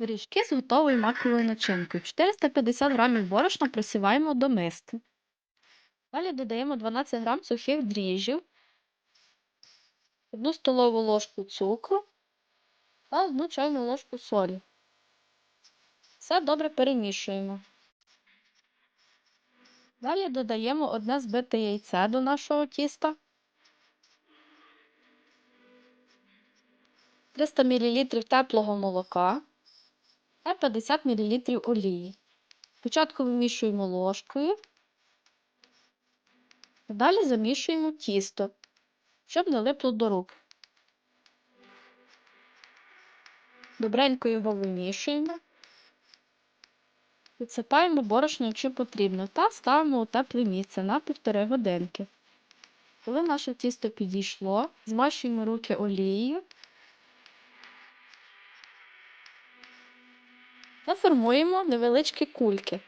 Пиріжки з готовою маковою начинкою. 450 грамів борошна просіваємо до миски. Далі додаємо 12 грам сухих дріжджів, 1 столову ложку цукру та 1 чайну ложку солі. Все добре перемішуємо. Далі додаємо одне збите яйце до нашого тіста. 300 мл теплого молока та 50 мл олії. Спочатку вимішуємо ложкою, далі замішуємо тісто, щоб не липло до рук. Добренько його вимішуємо, підсипаємо борошно, якщо потрібно, та ставимо у тепле місце на півтори годинки. Коли наше тісто підійшло, змащуємо руки олією та формуємо невеличкі кульки.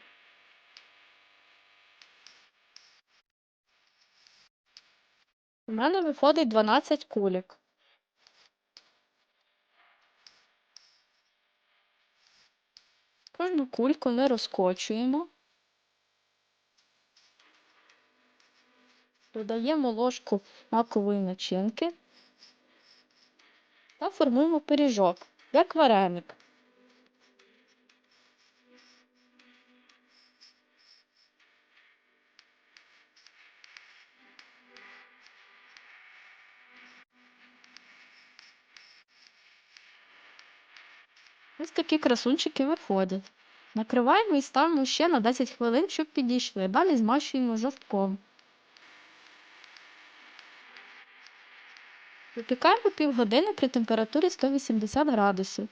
У мене виходить 12 кульок. Кожну кульку ми розкочуємо. Додаємо ложку макової начинки та формуємо пиріжок, як вареник. Ось такі красунчики виходять. Накриваємо і ставимо ще на 10 хвилин, щоб підійшли. Далі змащуємо жовтком. Випікаємо півгодини при температурі 180 градусів.